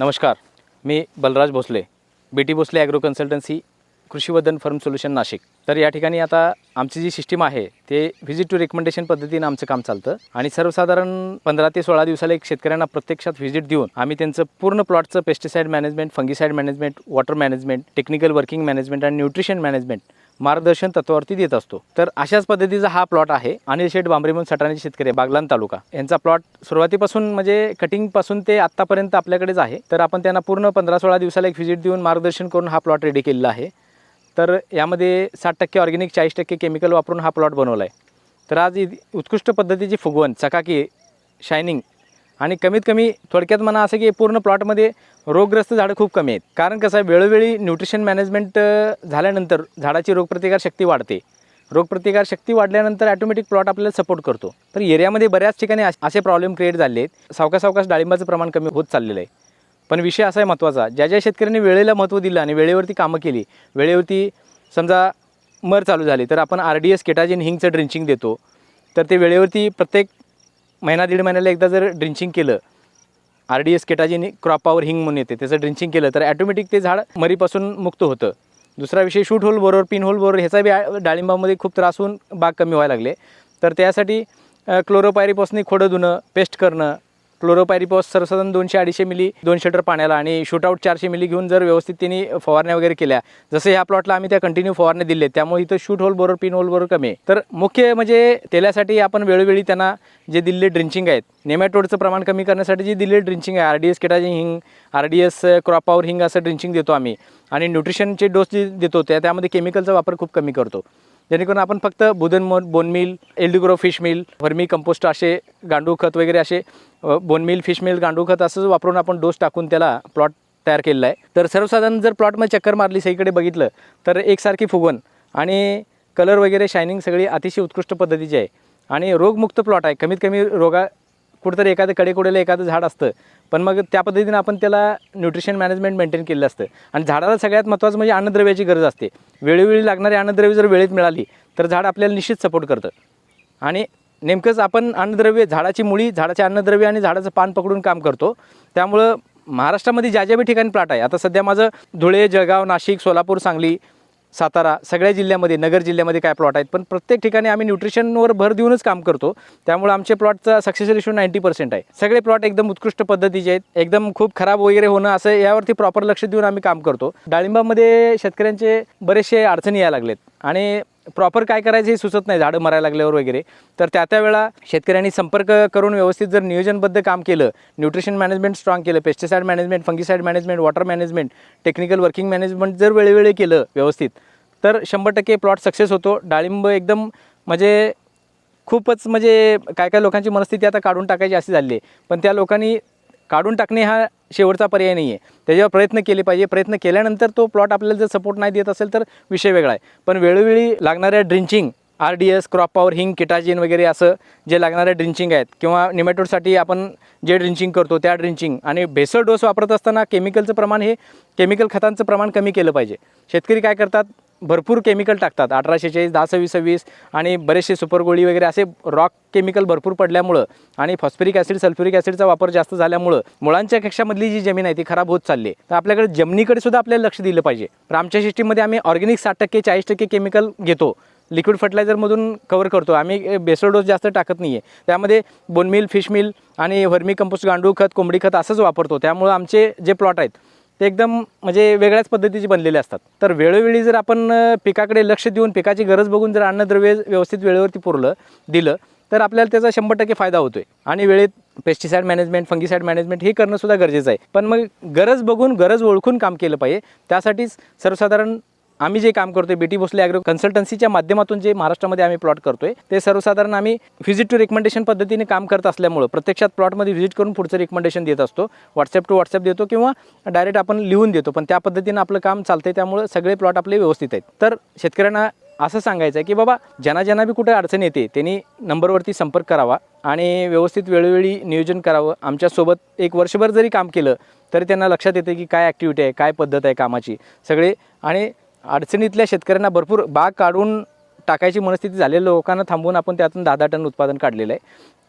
नमस्कार मी Balraj Bhosale B T Bhosale agro consultancy Krishivadan firm solution Nashik. तर या ठिकाणी आता आमची जी सिस्टीम आहे ते व्हिजिट टू रेकमेंडेशन पद्धतीनं आमचं काम चालतं. आणि सर्वसाधारण पंधरा ते सोळा दिवसाला एक शेतकऱ्यांना प्रत्यक्षात व्हिजिट देऊन आम्ही त्यांचं पूर्ण प्लॉटचं pesticide management fungicide management water management technical working management आणि न्यूट्रिशन मॅनेजमेंट मार्गदर्शन तत्वावरती देत असतो. तर अशाच पद्धतीचा हा प्लॉट आहे. अनिल शेठ बांबरे म्हणून शेतकरी आहे, बागलान तालुका. यांचा प्लॉट सुरुवातीपासून म्हणजे कटिंगपासून ते आत्तापर्यंत आपल्याकडेच आहे. तर आपण त्यांना पूर्ण पंधरा सोळा दिवसाला एक व्हिजिट देऊन मार्गदर्शन करून हा प्लॉट रेडी केलेला आहे. तर यामध्ये साठ टक्के ऑर्गॅनिक चाळीस टक्के केमिकल वापरून हा प्लॉट बनवला आहे तर आज इ- उत्कृष्ट पद्धतीची फुगवण चकाकी शायनिंग आणि कमीत कमी थोडक्यात म्हणा असं की पूर्ण प्लॉटमध्ये रोगग्रस्त झाडं खूप कमी आहेत. कारण कसं आहे वेळोवेळी न्यूट्रिशन मॅनेजमेंट झाल्यानंतर झाडाची रोगप्रतिकार शक्ती वाढते. रोगप्रतिकार शक्ती वाढल्यानंतर ॲटोमॅटिक प्लॉट आपल्याला सपोर्ट करतो. तर एरियामध्ये बऱ्याच ठिकाणी असे प्रॉब्लेम क्रिएट झाले आहेत. सावकाश सावकाश डाळिंबाचं प्रमाण कमी होत चाललेलं आहे. पण विषय असा आहे महत्त्वाचा ज्या ज्या शेतकऱ्यांनी वेळेला महत्त्व दिलं आणि वेळेवरती कामं केली वेळेवरती समजा मर चालू झाली तर आपण आर डी एस केटाजिन हिंगचं ड्रिंचिंग देतो. तर ते वेळेवरती प्रत्येक महिना दीड महिन्याला एकदा जर ड्रिंचिंग केलं आर डी एस केटाजिन क्रॉपावर हिंग म्हणून येते त्याचं ड्रिंचिंग केलं तर ॲटोमॅटिक ते झाड मरीपासून मुक्त होतं. दुसरा विषय शूट होल बरोबर पिन होल बरोबर ह्याचा बी डाळिंबामध्ये खूप त्रास होऊन बाग कमी व्हायला लागले. तर त्यासाठी क्लोरोपायरीपासून खोडं धुणं पेस्ट करणं क्लोरोपायरीपॉस सर्वसाधारण दोनशे अडीचशे मिली दोन शटर पाण्याला आणि शूटआउट चारशे मिली घेऊन जर व्यवस्थित त्यांनी फवारण्या वगैरे केल्या जसं ह्या प्लॉटला आम्ही त्या कंटिन्यू फवारण्या दिले त्यामुळे इथं शूट होल बरोबर पिन होल बरोबर कमी आहे. तर मुख्य म्हणजे तेलासाठी आपण वेळोवेळी त्यांना जे दिलेले ड्रिंचिंग आहेत नेमॅटोडचं प्रमाण कमी करण्यासाठी जे दिलेले ड्रिंचिंग आहे आर डी एस केटाजिन हिंग आर डी एस क्रॉप हिंग असं ड्रिंचिंग देतो आम्ही. आणि न्यूट्रिशनचे डोस जे देतो त्या त्यामध्ये केमिकलचा वापर खूप कमी करतो. जेणेकरून आपण फक्त बुधन मो बोनमिल एल्डिग्रो फिश मिल व्हर्मी कंपोस्ट असे गांडूळ खत वगैरे असे बोनमिल फिश मिल गांडूळ खत असंच वापरून आपण डोस टाकून त्याला प्लॉट तयार केलेला आहे. तर सर्वसाधारण जर प्लॉटमध्ये चक्कर मारली सगळीकडे बघितलं तर एकसारखी फुगवण आणि कलर वगैरे शायनिंग सगळी अतिशय उत्कृष्ट पद्धतीची आहे. आणि रोगमुक्त प्लॉट आहे. कमीत कमी रोगा कुठंतरी एखादं कडेकोडेला एखादं झाड असतं. पण मग त्या पद्धतीनं आपण त्याला न्यूट्रिशन मॅनेजमेंट मेंटेन केलेलं असतं. आणि झाडाला सगळ्यात महत्त्वाचं म्हणजे अन्नद्रव्याची गरज असते. वेळोवेळी लागणारी अन्नद्रव्य जर वेळेत मिळाली तर झाड आपल्याला निश्चित सपोर्ट करतं. आणि नेमकंच आपण अन्नद्रव्य झाडाची मुळी झाडाचे अन्नद्रव्य आणि झाडाचं पान पकडून काम करतो. त्यामुळं महाराष्ट्रामध्ये ज्या ज्या बी ठिकाणी प्लॉट आहे आता सध्या माझं धुळे जळगाव नाशिक सोलापूर सांगली सातारा सगळ्या जिल्ह्यामध्ये नगर जिल्ह्यामध्ये काय प्लॉट आहेत? पण प्रत्येक ठिकाणी आम्ही न्यूट्रिशनवर भर देऊनच काम करतो. त्यामुळे आमचे प्लॉटचा सक्सेस रेशो नाईंटी पर्सेंट आहे. सगळे प्लॉट एकदम उत्कृष्ट पद्धतीचे आहेत. एकदम खूप खराब वगैरे होणं असं यावरती प्रॉपर लक्ष देऊन आम्ही काम करतो. डाळिंबामध्ये शेतकऱ्यांचे बरेचसे अडचणी यायला लागलेत. आणि प्रॉपर काय करायचं हे सुचत नाही झाडं मरायला लागल्यावर वगैरे. तर त्या त्या वेळा शेतकऱ्यांनी संपर्क करून व्यवस्थित जर नियोजनबद्ध काम केलं न्यूट्रिशन मॅनेजमेंट स्ट्रॉंग केलं pesticide management fungicide management water management technical working management जर वेळोवेळी केलं व्यवस्थित तर शंभर टक्के प्लॉट सक्सेस होतो. डाळिंब एकदम म्हणजे खूपच म्हणजे काय काय लोकांची मनस्थिती आता काढून टाकायची अशी झाली आहे. पण त्या लोकांनी काढून टाकणे हा शेवटचा पर्याय नाही आहे त्याच्यावर प्रयत्न केले पाहिजे. प्रयत्न केल्यानंतर तो प्लॉट आपल्याला जर सपोर्ट नाही देत असेल तर विषय वेगळा आहे. पण वेळोवेळी लागणाऱ्या drenching R D S crop power हिंग किटाजिन वगैरे असं जे लागणारे ड्रिंचिंग आहेत किंवा निमॅटोडसाठी आपण जे ड्रिंचिंग करतो त्या ड्रिंचिंग आणि भेसळ डोस वापरत असताना केमिकलचं प्रमाण हे केमिकल खतांचं प्रमाण कमी केलं पाहिजे. शेतकरी काय करतात? भरपूर केमिकल टाकतात. अठराशे चाळीस दहा सव्वीस सव्वीस आणि बरेचसे सुपरगोळी वगैरे असे रॉक केमिकल भरपूर पडल्यामुळं आणि फॉस्फरिक ॲसिड सल्फ्युरिक ॲसिडचा वापर जास्त झाल्यामुळं मुळांच्या कक्षामधली जी जमीन आहे ती खराब होत चालली आहे. तर आपल्याकडे जमिनीकडे सुद्धा आपल्याला लक्ष दिलं पाहिजे. तर आमच्या सिस्टीममध्ये आम्ही ऑर्गॅनिक साठ टक्के चाळीस टक्के केमिकल घेतो. लिक्विड फर्टिलायझरमधून कवर करतो. आम्ही बेसळ डोस जास्त टाकत नाही आहे त्यामध्ये बोनमिल फिश मिल आणि व्हर्मी कंपोस्ट गांडूळ खत कोंबडी खत असंच वापरतो. त्यामुळं आमचे जे प्लॉट आहेत ते एकदम म्हणजे वेगळ्याच पद्धतीचे बनलेले असतात. तर वेळोवेळी जर आपण पिकाकडे लक्ष देऊन पिकाची गरज बघून जर अन्नद्रव्य व्यवस्थित वेळेवरती पुरलं दिलं तर आपल्याला त्याचा शंभर टक्के फायदा होतोय. आणि वेळेत पेस्टिसाईड मॅनेजमेंट फंगिसाईड मॅनेजमेंट हे करणं सुद्धा गरजेचं आहे. पण मग गरज बघून गरज ओळखून काम केलं पाहिजे. त्यासाठीच सर्वसाधारण आम्ही जे काम करतोय बेटी भोसले ॲग्रो कन्सल्टन्सीच्या माध्यमातून जे महाराष्ट्रामध्ये आम्ही प्लॉट करतोय ते सर्वसाधारण आम्ही व्हिजिट टू रेकमेंडेशन पद्धतीने काम करत असल्यामुळं प्रत्यक्षात प्लॉटमध्ये व्हिजिट करून पुढचं रेकमेंडेशन देत असतो. व्हॉट्सअप टू व्हॉट्सअप देतो किंवा डायरेक्ट आपण लिहून देतो पण त्या पद्धतीनं आपलं काम चालतंय त्यामुळं सगळे प्लॉट आपले व्यवस्थित आहेत. तर शेतकऱ्यांना असं सांगायचं आहे की बाबा ज्यांना ज्यांना बी कुठे अडचण येते त्यांनी नंबरवरती संपर्क करावा आणि व्यवस्थित वेळोवेळी नियोजन करावं. आमच्यासोबत एक वर्षभर जरी काम केलं तरी त्यांना लक्षात येते की काय ॲक्टिव्हिटी आहे काय पद्धत आहे कामाची. सगळे आणि अडचणीतल्या शेतकऱ्यांना भरपूर बाग काढून टाकायची मनस्थिती झालेल्या लोकांना थांबवून आपण त्यातून दहा दहा टन उत्पादन काढलेलं आहे.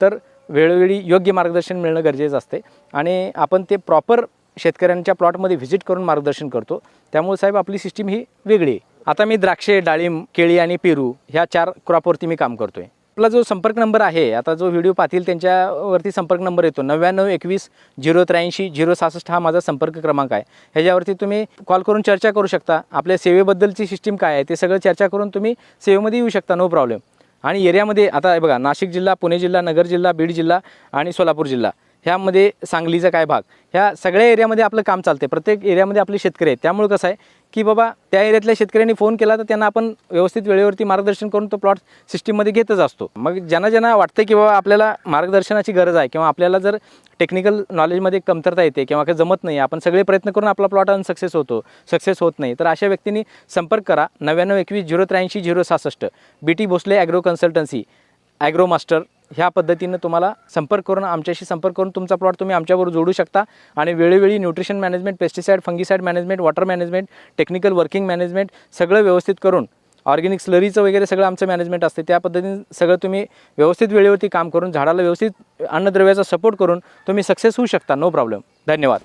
तर वेळोवेळी योग्य मार्गदर्शन मिळणं गरजेचं असते. आणि आपण ते प्रॉपर शेतकऱ्यांच्या प्लॉटमध्ये व्हिजिट करून मार्गदर्शन करतो. त्यामुळे साहेब आपली सिस्टीम ही वेगळी आहे. आता मी द्राक्षे डाळिंब केळी आणि पेरू ह्या चार क्रॉपवरती मी काम करतो आहे आपला जो संपर्क नंबर आहे आता जो व्हिडिओ पाहतील त्यांच्यावरती संपर्क नंबर येतो. नव्याण्णव एकवीस झिरो त्र्याऐंशी झिरो सहासष्ट हा माझा संपर्क क्रमांक आहे. ह्याच्यावरती तुम्ही कॉल करून चर्चा करू शकता. आपल्या सेवेबद्दलची सिस्टीम काय आहे ते सगळं चर्चा करून तुम्ही सेवेमध्ये येऊ शकता नो प्रॉब्लेम. आणि एरियामध्ये आता बघा नाशिक जिल्हा पुणे जिल्हा नगर जिल्हा बीड जिल्हा आणि सोलापूर जिल्हा. ह्यामध्ये सांगलीचा काय भाग? ह्या सगळ्या एरियामध्ये आपलं काम चालते प्रत्येक एरियामध्ये आपले शेतकरी आहेत. त्यामुळे कसं आहे की बाबा त्या एरियातल्या शेतकऱ्यांनी फोन केला तर त्यांना आपण व्यवस्थित वेळेवरती मार्गदर्शन करून तो प्लॉट सिस्टीममध्ये घेतच असतो. मग ज्यांना ज्यांना वाटतं की बाबा आपल्याला मार्गदर्शनाची गरज आहे किंवा आपल्याला जर टेक्निकल नॉलेजमध्ये कमतरता येते किंवा काही जमत नाही आपण सगळे प्रयत्न करून आपला प्लॉट अनसक्सेस होतो सक्सेस होत नाही तर अशा व्यक्तींनी संपर्क करा. नव्याण्णव एकवीस झिरो त्र्याऐंशी झिरो सहासष्ट. B T Bhosale agro consultancy agro master ह्या पद्धतीनं तुम्हाला संपर्क करून आमच्याशी संपर्क करून तुमचा प्लॉट तुम्ही आमच्याबरोबर जोडू शकता. आणि वेळोवेळी nutrition management pesticide fungicide management water management technical working management सगळं व्यवस्थित करून ऑर्गॅनिक स्लरीचं वगैरे सगळं आमचं मॅनेजमेंट असते. त्या पद्धतीने सगळं तुम्ही व्यवस्थित वेळेवरती काम करून झाडाला व्यवस्थित अन्नद्रव्याचा सपोर्ट करून तुम्ही सक्सेस होऊ शकता. नो प्रॉब्लेम धन्यवाद.